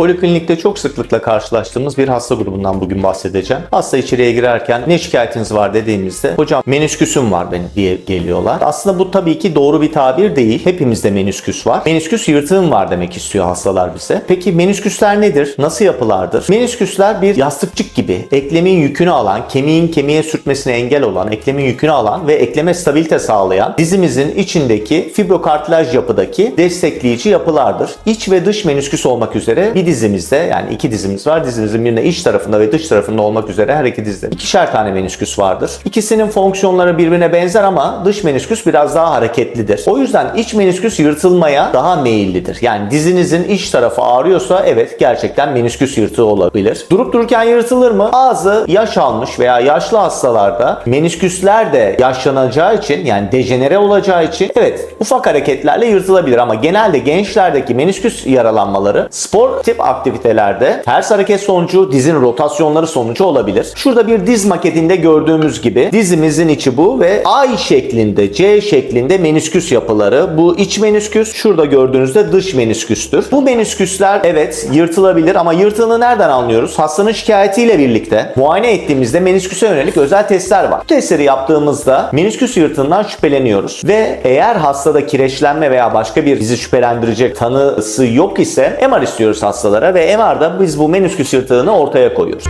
Poliklinikte çok sıklıkla karşılaştığımız bir hasta grubundan bugün bahsedeceğim. Hasta içeriye girerken ne şikayetiniz var dediğimizde hocam menüsküsüm var benim diye geliyorlar. Aslında bu tabii ki doğru bir tabir değil. Hepimizde menüsküs var. Menüsküs yırtığım var demek istiyor hastalar bize. Peki menüsküsler nedir? Nasıl yapılardır? Menüsküsler bir yastıkçık gibi eklemin yükünü alan, kemiğin kemiğe sürtmesine engel olan, eklemin yükünü alan ve ekleme stabilite sağlayan dizimizin içindeki fibrokartilaj yapıdaki destekleyici yapılardır. İç ve dış menüsküs olmak üzere bir dizimizde yani iki dizimiz var. Dizimizin birinde iç tarafında ve dış tarafında olmak üzere her iki dizde ikişer tane menüsküs vardır. İkisinin fonksiyonları birbirine benzer ama dış menüsküs biraz daha hareketlidir. O yüzden iç menüsküs yırtılmaya daha meyillidir. Yani dizinizin iç tarafı ağrıyorsa evet gerçekten menüsküs yırtığı olabilir. Durup dururken yırtılır mı? Bazı yaş almış veya yaşlı hastalarda menüsküsler de yaşlanacağı için yani dejenere olacağı için evet ufak hareketlerle yırtılabilir ama genelde gençlerdeki menüsküs yaralanmaları aktivitelerde ters hareket sonucu dizin rotasyonları sonucu olabilir. Şurada bir diz maketinde gördüğümüz gibi dizimizin içi bu ve ay şeklinde C şeklinde menüsküs yapıları. Bu iç menüsküs şurada gördüğünüzde dış menüsküstür. Bu menüsküsler evet yırtılabilir ama yırtığını nereden anlıyoruz? Hastanın şikayetiyle birlikte muayene ettiğimizde menüsküse yönelik özel testler var. Bu testleri yaptığımızda menüsküs yırtığından şüpheleniyoruz ve eğer hastada kireçlenme veya başka bir bizi şüphelendirecek tanısı yok ise MR istiyoruz hastalara ve MR'da biz bu menüsküs yırtığını ortaya koyuyoruz.